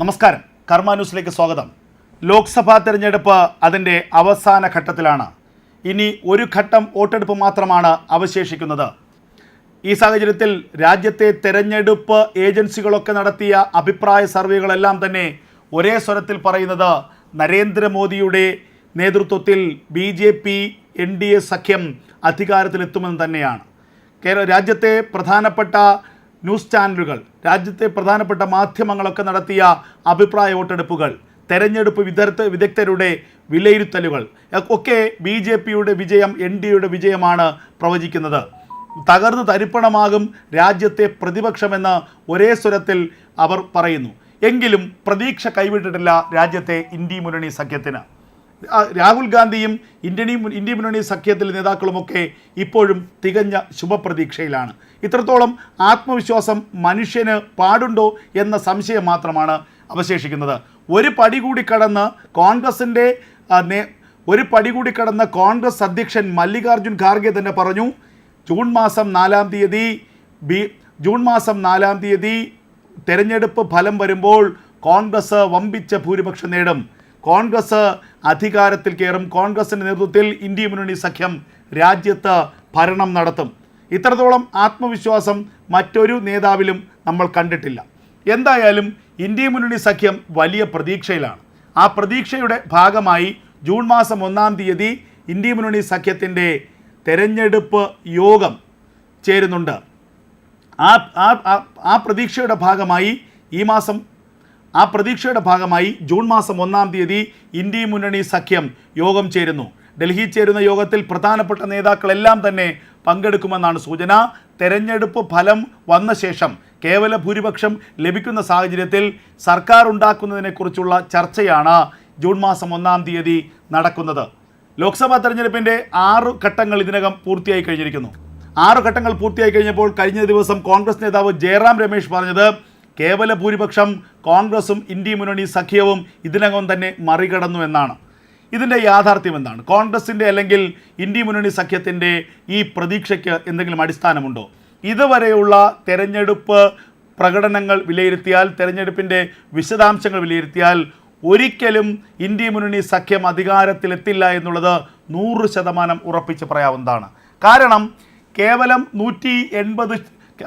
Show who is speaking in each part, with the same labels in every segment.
Speaker 1: നമസ്കാരം. കർമ്മ ന്യൂസിലേക്ക് സ്വാഗതം. ലോക്സഭാ തെരഞ്ഞെടുപ്പ് അതിന്റെ അവസാന ഘട്ടത്തിലാണ്. ഇനി ഒരു ഘട്ടം വോട്ടെടുപ്പ് മാത്രമാണ് അവശേഷിക്കുന്നത്. ഈ സാഹചര്യത്തിൽ രാജ്യത്തെ തെരഞ്ഞെടുപ്പ് ഏജൻസികളൊക്കെ നടത്തിയ അഭിപ്രായ സർവേകളെല്ലാം തന്നെ ഒരേ സ്വരത്തിൽ പറയുന്നത് നരേന്ദ്രമോദിയുടെ നേതൃത്വത്തിൽ B J P N D A സഖ്യം അധികാരത്തിലെത്തുമെന്ന് തന്നെയാണ്. കേരള രാജ്യത്തെ പ്രധാനപ്പെട്ട ന്യൂസ് ചാനലുകൾ രാജ്യത്തെ പ്രധാനപ്പെട്ട മാധ്യമങ്ങളൊക്കെ നടത്തിയ അഭിപ്രായ വോട്ടെടുപ്പുകൾ തെരഞ്ഞെടുപ്പ് വിദഗ്ധ വിദഗ്ധരുടെ വിലയിരുത്തലുകൾ ഒക്കെ ബി ജെ പിയുടെ വിജയം എൻ ഡി എയുടെ വിജയമാണ് പ്രവചിക്കുന്നത്. തകർന്ന് തരിപ്പണമാകും രാജ്യത്തെ പ്രതിപക്ഷമെന്ന് ഒരേ സ്വരത്തിൽ അവർ പറയുന്നു. എങ്കിലും പ്രതീക്ഷ കൈവിട്ടിട്ടില്ല രാജ്യത്തെ ഇന്ത്യ മുന്നണി സഖ്യത്തിന്. രാഹുൽ ഗാന്ധിയും ഇന്ത്യൻ ഇന്ത്യ മുന്നണി സഖ്യത്തിലെ നേതാക്കളുമൊക്കെ ഇപ്പോഴും തികഞ്ഞ ശുഭപ്രതീക്ഷയിലാണ്. ഇത്രത്തോളം ആത്മവിശ്വാസം മനുഷ്യന് പാടുണ്ടോ എന്ന സംശയം മാത്രമാണ് അവശേഷിക്കുന്നത്. ഒരു പടി കൂടി കടന്ന് കോൺഗ്രസിന്റെ ഒരു പടി കൂടി കടന്ന് കോൺഗ്രസ് അധ്യക്ഷൻ മല്ലികാർജുൻ ഖാർഗെ തന്നെ പറഞ്ഞു ജൂൺ മാസം നാലാം തീയതി ബി ജൂൺ മാസം നാലാം തീയതി തെരഞ്ഞെടുപ്പ് ഫലം വരുമ്പോൾ കോൺഗ്രസ് വമ്പിച്ച ഭൂരിപക്ഷം നേടും. കോൺഗ്രസ് അധികാരത്തിൽ കയറും. കോൺഗ്രസിന്റെ നേതൃത്വത്തിൽ ഇന്ത്യ മുന്നണി സഖ്യം രാജ്യത്ത് ഭരണം നടത്തും. ഇത്രത്തോളം ആത്മവിശ്വാസം മറ്റൊരു നേതാവിലും നമ്മൾ കണ്ടിട്ടില്ല. എന്തായാലും ഇന്ത്യ മുന്നണി സഖ്യം വലിയ പ്രതീക്ഷയിലാണ്. ആ പ്രതീക്ഷയുടെ ഭാഗമായി ജൂൺ മാസം ഒന്നാം തീയതി ഇന്ത്യ മുന്നണി സഖ്യത്തിന്റെ തെരഞ്ഞെടുപ്പ് യോഗം ചേരുന്നുണ്ട്. ആ ആ- പ്രതീക്ഷയുടെ ഭാഗമായി ഈ മാസം ആ പ്രതീക്ഷയുടെ ഭാഗമായി ജൂൺ മാസം ഒന്നാം തീയതി ഇന്ത്യ മുന്നണി സഖ്യം യോഗം ചേരുന്നു. ഡൽഹി ചേരുന്ന യോഗത്തിൽ പ്രധാനപ്പെട്ട നേതാക്കളെല്ലാം തന്നെ പങ്കെടുക്കുമെന്നാണ് സൂചന. തെരഞ്ഞെടുപ്പ് ഫലം വന്ന ശേഷം കേവല ഭൂരിപക്ഷം ലഭിക്കുന്ന സാഹചര്യത്തിൽ സർക്കാർ ഉണ്ടാക്കുന്നതിനെക്കുറിച്ചുള്ള ചർച്ചയാണ് ജൂൺ മാസം ഒന്നാം തീയതി നടക്കുന്നത്. ലോക്സഭാ തെരഞ്ഞെടുപ്പിന്റെ ആറ് ഘട്ടങ്ങൾ ഇതിനകം പൂർത്തിയായി കഴിഞ്ഞിരിക്കുന്നു. ആറ് ഘട്ടങ്ങൾ പൂർത്തിയായി കഴിഞ്ഞപ്പോൾ കഴിഞ്ഞ ദിവസം കോൺഗ്രസ് നേതാവ് ജയറാം രമേശ് പറഞ്ഞത് കേവല ഭൂരിപക്ഷം കോൺഗ്രസും ഇന്ത്യ മുന്നണി സഖ്യവും ഇതിനകം തന്നെ മറികടന്നു എന്നാണ്. ഇതിന്റെ യാഥാർത്ഥ്യം എന്താണ്? കോൺഗ്രസിന്റെ അല്ലെങ്കിൽ ഇന്ത്യ മുന്നണി സഖ്യത്തിന്റെ ഈ പ്രതീക്ഷയ്ക്ക് എന്തെങ്കിലും അടിസ്ഥാനമുണ്ടോ? ഇതുവരെയുള്ള തെരഞ്ഞെടുപ്പ് പ്രകടനങ്ങൾ വിലയിരുത്തിയാൽ തെരഞ്ഞെടുപ്പിന്റെ വിശദാംശങ്ങൾ വിലയിരുത്തിയാൽ ഒരിക്കലും ഇന്ത്യ മുന്നണി സഖ്യം അധികാരത്തിലെത്തില്ല എന്നുള്ളത് നൂറ് ശതമാനം ഉറപ്പിച്ച് പറയാവുന്നതാണ്. കാരണം കേവലം നൂറ്റി എൺപത്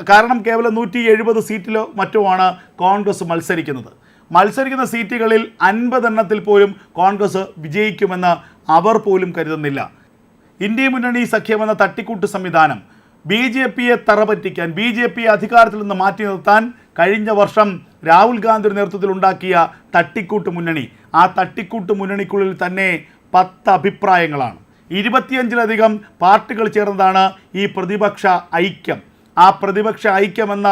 Speaker 1: കാരണം കേവലം നൂറ്റി എഴുപത് സീറ്റിലോ മറ്റോ ആണ് കോൺഗ്രസ് മത്സരിക്കുന്നത്. മത്സരിക്കുന്ന സീറ്റുകളിൽ അൻപതെണ്ണത്തിൽ പോലും കോൺഗ്രസ് വിജയിക്കുമെന്ന് അവർ പോലും കരുതുന്നില്ല. ഇന്ത്യ മുന്നണി സഖ്യമെന്ന തട്ടിക്കൂട്ട് സംവിധാനം ബി ജെ പിയെ തറപറ്റിക്കാൻ ബി ജെ പിയെ അധികാരത്തിൽ നിന്ന് മാറ്റി നിർത്താൻ കഴിഞ്ഞ വർഷം രാഹുൽ ഗാന്ധിയുടെ നേതൃത്വത്തിൽ ഉണ്ടാക്കിയ തട്ടിക്കൂട്ട് മുന്നണി. ആ തട്ടിക്കൂട്ട് മുന്നണിക്കുള്ളിൽ തന്നെ പത്ത് അഭിപ്രായങ്ങളാണ്. ഇരുപത്തിയഞ്ചിലധികം പാർട്ടികൾ ചേർന്നതാണ് ഈ പ്രതിപക്ഷ ഐക്യം. ആ പ്രതിപക്ഷ ഐക്യമെന്ന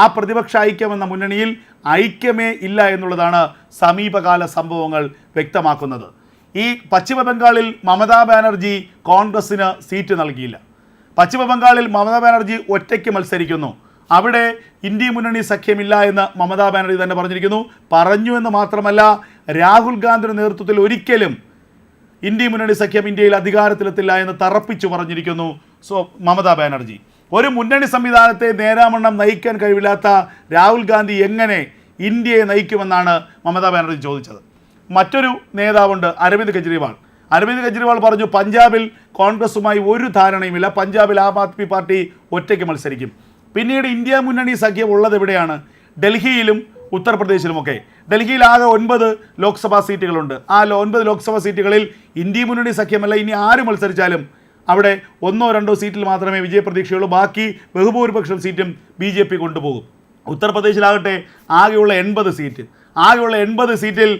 Speaker 1: ആ പ്രതിപക്ഷ ഐക്യമെന്ന മുന്നണിയിൽ ഐക്യമേ ഇല്ല എന്നുള്ളതാണ് സമീപകാല സംഭവങ്ങൾ വ്യക്തമാക്കുന്നത്. ഈ പശ്ചിമബംഗാളിൽ മമതാ ബാനർജി കോൺഗ്രസ്സിന് സീറ്റ് നൽകിയില്ല. പശ്ചിമബംഗാളിൽ മമതാ ബാനർജി ഒറ്റയ്ക്ക് മത്സരിക്കുന്നു. അവിടെ ഇന്ത്യ മുന്നണി സഖ്യമില്ല എന്ന് മമതാ ബാനർജി തന്നെ പറഞ്ഞിരിക്കുന്നു. പറഞ്ഞു എന്ന് മാത്രമല്ല രാഹുൽ ഗാന്ധിയുടെ നേതൃത്വത്തിൽ ഒരിക്കലും ഇന്ത്യ മുന്നണി സഖ്യം ഇന്ത്യയിൽ അധികാരത്തിലെത്തില്ല എന്ന് തറപ്പിച്ചു പറഞ്ഞിരിക്കുന്നു സോ മമതാ ബാനർജി. ഒരു മുന്നണി സംവിധാനത്തെ നേരാമണ്ണം നയിക്കാൻ കഴിവില്ലാത്ത രാഹുൽ ഗാന്ധി എങ്ങനെ ഇന്ത്യയെ നയിക്കുമെന്നാണ് മമതാ ബാനർജി ചോദിച്ചത്. മറ്റൊരു നേതാവുണ്ട് അരവിന്ദ് കെജ്രിവാൾ. അരവിന്ദ് കെജ്രിവാൾ പറഞ്ഞു പഞ്ചാബിൽ കോൺഗ്രസുമായി ഒരു ധാരണയുമില്ല. പഞ്ചാബിൽ ആം ആദ്മി പാർട്ടി ഒറ്റയ്ക്ക് മത്സരിക്കും. പിന്നീട് ഇന്ത്യ മുന്നണി സഖ്യം ഉള്ളത് എവിടെയാണ്? ഡൽഹിയിലും ഉത്തർപ്രദേശിലുമൊക്കെ. ഡൽഹിയിൽ ആകെ ഒൻപത് ലോക്സഭാ സീറ്റുകളുണ്ട്. ആ ഒൻപത് ലോക്സഭാ സീറ്റുകളിൽ ഇന്ത്യ മുന്നണി സഖ്യമല്ല. ഇനി ആര് മത്സരിച്ചാലും അവിടെ ഒന്നോ രണ്ടോ സീറ്റിൽ മാത്രമേ വിജയപ്രതീക്ഷയുള്ളൂ. ബാക്കി ബഹുഭൂരിപക്ഷം സീറ്റും ബി ജെ പി കൊണ്ടുപോകും. ഉത്തർപ്രദേശിലാകട്ടെ ആകെയുള്ള എൺപത് സീറ്റ്. ആകെയുള്ള എൺപത് സീറ്റിൽ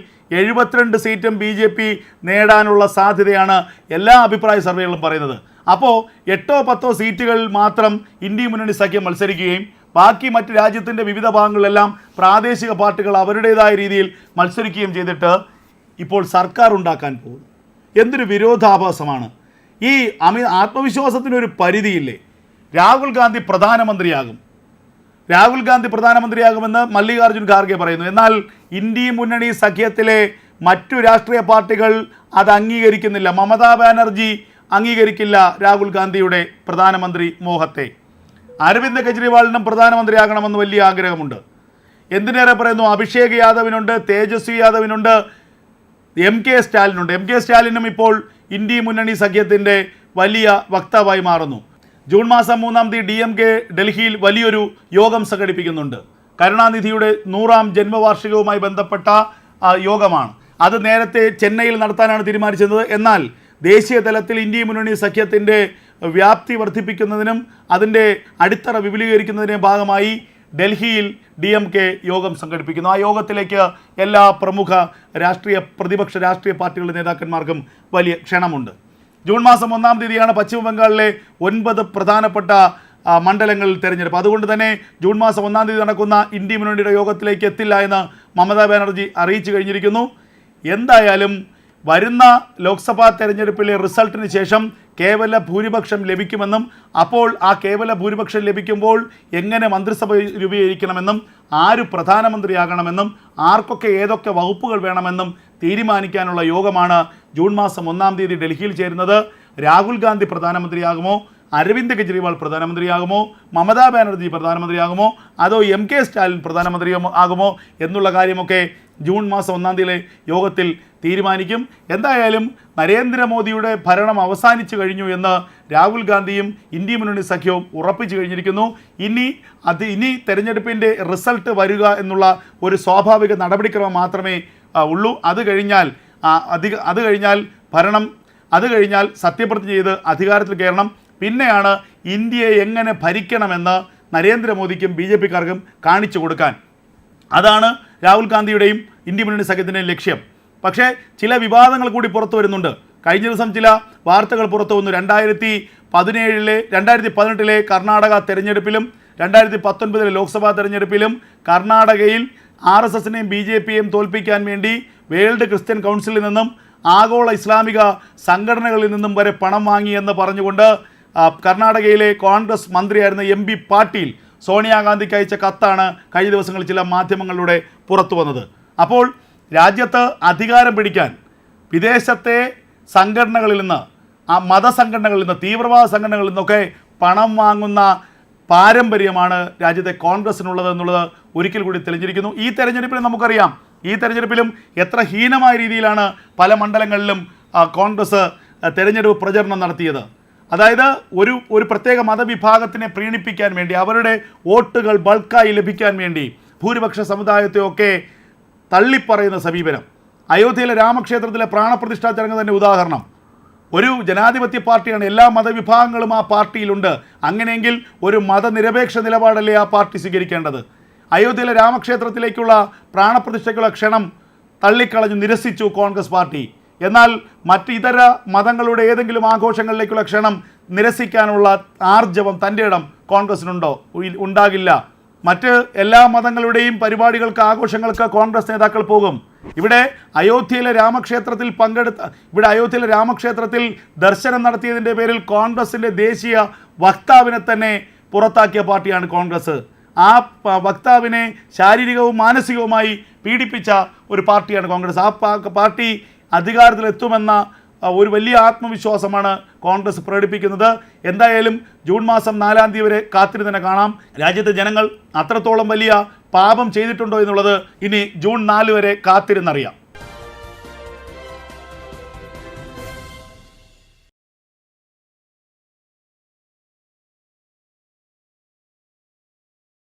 Speaker 1: എഴുപത്തിരണ്ട് സീറ്റും ബി ജെ പി നേടാനുള്ള സാധ്യതയാണ് എല്ലാ അഭിപ്രായ സർവേകളും പറയുന്നത്. അപ്പോൾ എട്ടോ പത്തോ സീറ്റുകൾ മാത്രം ഇന്ത്യ മുന്നണി സഖ്യം മത്സരിക്കുകയും ബാക്കി മറ്റ് രാജ്യത്തിന്റെ വിവിധ ഭാഗങ്ങളിലെല്ലാം പ്രാദേശിക പാർട്ടികൾ അവരുടേതായ രീതിയിൽ മത്സരിക്കുകയും ചെയ്തിട്ട് ഇപ്പോൾ സർക്കാർ ഉണ്ടാക്കാൻ പോകും എന്തൊരു വിരോധാഭാസമാണ്. ഈ അമി ആത്മവിശ്വാസത്തിനൊരു പരിധിയില്ലേ? രാഹുൽ ഗാന്ധി പ്രധാനമന്ത്രിയാകും. രാഹുൽ ഗാന്ധി പ്രധാനമന്ത്രിയാകുമെന്ന് മല്ലികാർജുൻ ഖാർഗെ പറയുന്നു. എന്നാൽ ഇന്ത്യ മുന്നണി സഖ്യത്തിലെ മറ്റു രാഷ്ട്രീയ പാർട്ടികൾ അത് അംഗീകരിക്കുന്നില്ല. മമതാ ബാനർജി അംഗീകരിക്കില്ല രാഹുൽ ഗാന്ധിയുടെ പ്രധാനമന്ത്രി മോഹത്തെ. അരവിന്ദ് കെജ്രിവാളിനും പ്രധാനമന്ത്രിയാകണമെന്ന് വലിയ ആഗ്രഹമുണ്ട്. എന്തിനേറെ പറയുന്നു? അഭിഷേക് യാദവിനുണ്ട് തേജസ്വി യാദവിനുണ്ട് എം കെ സ്റ്റാലിനുണ്ട്. എം കെ സ്റ്റാലിനും ഇപ്പോൾ ഇന്ത്യ മുന്നണി സഖ്യത്തിന്റെ വലിയ വക്താവായി മാറുന്നു. ജൂൺ മാസം മൂന്നാം തീയതി ഡി എം കെ ഡൽഹിയിൽ വലിയൊരു യോഗം സംഘടിപ്പിക്കുന്നുണ്ട്. കരുണാനിധിയുടെ നൂറാം ജന്മവാർഷികവുമായി ബന്ധപ്പെട്ട യോഗമാണ്. അത് നേരത്തെ ചെന്നൈയിൽ നടത്താനാണ് തീരുമാനിച്ചത് എന്നാൽ ദേശീയ തലത്തിൽ ഇന്ത്യ മുന്നണി സഖ്യത്തിന്റെ വ്യാപ്തി വർദ്ധിപ്പിക്കുന്നതിനും അതിന്റെ അടിത്തറ വിപുലീകരിക്കുന്നതിന്റെ ഭാഗമായി ഡൽഹിയിൽ ഡി എം കെ യോഗം സംഘടിപ്പിക്കുന്നു. ആ യോഗത്തിലേക്ക് എല്ലാ പ്രമുഖ രാഷ്ട്രീയ പ്രതിപക്ഷ രാഷ്ട്രീയ പാർട്ടികളുടെ നേതാക്കന്മാർക്കും വലിയ ക്ഷണമുണ്ട്. ജൂൺ മാസം ഒന്നാം തീയതിയാണ് പശ്ചിമബംഗാളിലെ ഒൻപത് പ്രധാനപ്പെട്ട മണ്ഡലങ്ങളിൽ തിരഞ്ഞെടുപ്പ്. അതുകൊണ്ട് തന്നെ ജൂൺ മാസം ഒന്നാം തീയതി നടക്കുന്ന ഇന്ത്യ മുന്നണിയുടെ യോഗത്തിലേക്ക് എത്തില്ല എന്ന് മമതാ ബാനർജി അറിയിച്ചു കഴിഞ്ഞിരിക്കുന്നു. എന്തായാലും വരുന്ന ലോക്സഭാ തെരഞ്ഞെടുപ്പിലെ റിസൾട്ടിന് ശേഷം കേവല ഭൂരിപക്ഷം ലഭിക്കുമെന്നും അപ്പോൾ ആ കേവല ഭൂരിപക്ഷം ലഭിക്കുമ്പോൾ എങ്ങനെ മന്ത്രിസഭ രൂപീകരിക്കണമെന്നും ആര് പ്രധാനമന്ത്രിയാകണമെന്നും ആർക്കൊക്കെ ഏതൊക്കെ വകുപ്പുകൾ വേണമെന്നും തീരുമാനിക്കാനുള്ള യോഗമാണ് ജൂൺ മാസം ഒന്നാം തീയതി ഡൽഹിയിൽ ചേരുന്നത്. രാഹുൽ ഗാന്ധി പ്രധാനമന്ത്രിയാകുമോ? അരവിന്ദ് കെജ്രിവാൾ പ്രധാനമന്ത്രിയാകുമോ? മമതാ ബാനർജി പ്രധാനമന്ത്രിയാകുമോ? അതോ എം കെ സ്റ്റാലിൻ പ്രധാനമന്ത്രി ആകുമോ? എന്നുള്ള കാര്യമൊക്കെ ജൂൺ മാസം ഒന്നാം തീയതി യോഗത്തിൽ തീരുമാനിക്കും. എന്തായാലും നരേന്ദ്രമോദിയുടെ ഭരണം അവസാനിച്ചു കഴിഞ്ഞു എന്ന് രാഹുൽ ഗാന്ധിയും ഇന്ത്യ മുന്നണി സഖ്യവും ഉറപ്പിച്ചു കഴിഞ്ഞിരിക്കുന്നു. ഇനി അത് ഇനി തെരഞ്ഞെടുപ്പിന്റെ റിസൾട്ട് വരിക എന്നുള്ള ഒരു സ്വാഭാവിക നടപടിക്രമം മാത്രമേ ഉള്ളൂ. അത് കഴിഞ്ഞാൽ അധിക അത് കഴിഞ്ഞാൽ ഭരണം അത് കഴിഞ്ഞാൽ സത്യപ്രതിജ്ഞ ചെയ്ത് അധികാരത്തിൽ കയറണം. പിന്നെയാണ് ഇന്ത്യയെ എങ്ങനെ ഭരിക്കണമെന്ന് നരേന്ദ്രമോദിക്കും ബി ജെ പിക്കാർക്കും കാണിച്ചു കൊടുക്കാൻ. അതാണ് രാഹുൽ ഗാന്ധിയുടെയും ഇന്ത്യ മുന്നണി സഖ്യത്തിന്റെയും ലക്ഷ്യം. പക്ഷേ ചില വിവാദങ്ങൾ കൂടി പുറത്തു വരുന്നുണ്ട്. കഴിഞ്ഞ ദിവസം ചില വാർത്തകൾ പുറത്തു വന്നു. രണ്ടായിരത്തി പതിനേഴിലെ രണ്ടായിരത്തി പതിനെട്ടിലെ കർണാടക തെരഞ്ഞെടുപ്പിലും രണ്ടായിരത്തി പത്തൊൻപതിലെ ലോക്സഭാ തെരഞ്ഞെടുപ്പിലും കർണാടകയിൽ ആർ എസ് എസിനെയും ബി ജെ പിയെയും തോൽപ്പിക്കാൻ വേണ്ടി വേൾഡ് ക്രിസ്ത്യൻ കൗൺസിലിൽ നിന്നും ആഗോള ഇസ്ലാമിക സംഘടനകളിൽ നിന്നും വരെ പണം വാങ്ങിയെന്ന് പറഞ്ഞുകൊണ്ട് കർണാടകയിലെ കോൺഗ്രസ് മന്ത്രിയായിരുന്ന എം പി പാട്ടീൽ സോണിയാഗാന്ധിക്ക് അയച്ച കത്താണ് കഴിഞ്ഞ ദിവസങ്ങളിൽ ചില മാധ്യമങ്ങളിലൂടെ പുറത്തു വന്നത്. അപ്പോൾ രാജ്യത്ത് അധികാരം പിടിക്കാൻ വിദേശത്തെ സംഘടനകളിൽ നിന്ന് ആ മതസംഘടനകളിൽ നിന്ന് തീവ്രവാദ സംഘടനകളിൽ നിന്നൊക്കെ പണം വാങ്ങുന്ന പാരമ്പര്യമാണ് രാജ്യത്തെ കോൺഗ്രസിനുള്ളത് എന്നുള്ളത് ഒരിക്കൽ കൂടി തെളിഞ്ഞിരിക്കുന്നു. ഈ തെരഞ്ഞെടുപ്പിൽ നമുക്കറിയാം. ഈ തെരഞ്ഞെടുപ്പിലും എത്ര ഹീനമായ രീതിയിലാണ് പല മണ്ഡലങ്ങളിലും കോൺഗ്രസ് തെരഞ്ഞെടുപ്പ് പ്രചരണം നടത്തിയത്. അതായത് ഒരു ഒരു പ്രത്യേക മതവിഭാഗത്തിനെ പ്രീണിപ്പിക്കാൻ വേണ്ടി അവരുടെ വോട്ടുകൾ ബൾക്കായി ലഭിക്കാൻ വേണ്ടി ഭൂരിപക്ഷ സമുദായത്തെയൊക്കെ തള്ളിപ്പറയുന്ന സമീപനം. അയോധ്യയിലെ രാമക്ഷേത്രത്തിലെ പ്രാണപ്രതിഷ്ഠാ ചടങ്ങ് തന്നെ ഉദാഹരണം. ഒരു ജനാധിപത്യ പാർട്ടിയാണ് എല്ലാ മതവിഭാഗങ്ങളും ആ പാർട്ടിയിലുണ്ട്. അങ്ങനെയെങ്കിൽ ഒരു മതനിരപേക്ഷ നിലപാടല്ലേ ആ പാർട്ടി സ്വീകരിക്കേണ്ടത്? അയോധ്യയിലെ രാമക്ഷേത്രത്തിലേക്കുള്ള പ്രാണപ്രതിഷ്ഠയ്ക്കുള്ള ക്ഷണം തള്ളിക്കളഞ്ഞ് നിരസിച്ചു കോൺഗ്രസ് പാർട്ടി. എന്നാൽ മറ്റ് ഇതര മതങ്ങളുടെ ഏതെങ്കിലും ആഘോഷങ്ങളിലേക്കുള്ള ക്ഷണം നിരസിക്കാനുള്ള ആർജവം തന്റെ ഇടം കോൺഗ്രസിനുണ്ടോ? ഉണ്ടാകില്ല. മറ്റ് എല്ലാ മതങ്ങളുടെയും പരിപാടികൾക്ക് ആഘോഷങ്ങൾക്ക് കോൺഗ്രസ് നേതാക്കൾ പോകും. ഇവിടെ അയോധ്യയിലെ രാമക്ഷേത്രത്തിൽ പങ്കെടുത്ത ഇവിടെ അയോധ്യയിലെ രാമക്ഷേത്രത്തിൽ ദർശനം നടത്തിയതിന്റെ പേരിൽ കോൺഗ്രസിന്റെ ദേശീയ വക്താവിനെ തന്നെ പുറത്താക്കിയ പാർട്ടിയാണ് കോൺഗ്രസ്. ആ വക്താവിനെ ശാരീരികവും മാനസികവുമായി പീഡിപ്പിച്ച ഒരു പാർട്ടിയാണ് കോൺഗ്രസ്. ആ പാർട്ടി അധികാരത്തിലെത്തുമെന്ന ഒരു വലിയ ആത്മവിശ്വാസമാണ് കോൺഗ്രസ് പ്രകടിപ്പിക്കുന്നത്. എന്തായാലും ജൂൺ മാസം നാലാം തീയതി വരെ കാത്തിരി തന്നെ കാണാം. രാജ്യത്തെ ജനങ്ങൾ അത്രത്തോളം വലിയ പാപം ചെയ്തിട്ടുണ്ടോ എന്നുള്ളത് ഇനി ജൂൺ നാല് വരെ കാത്തിരുന്നറിയാം.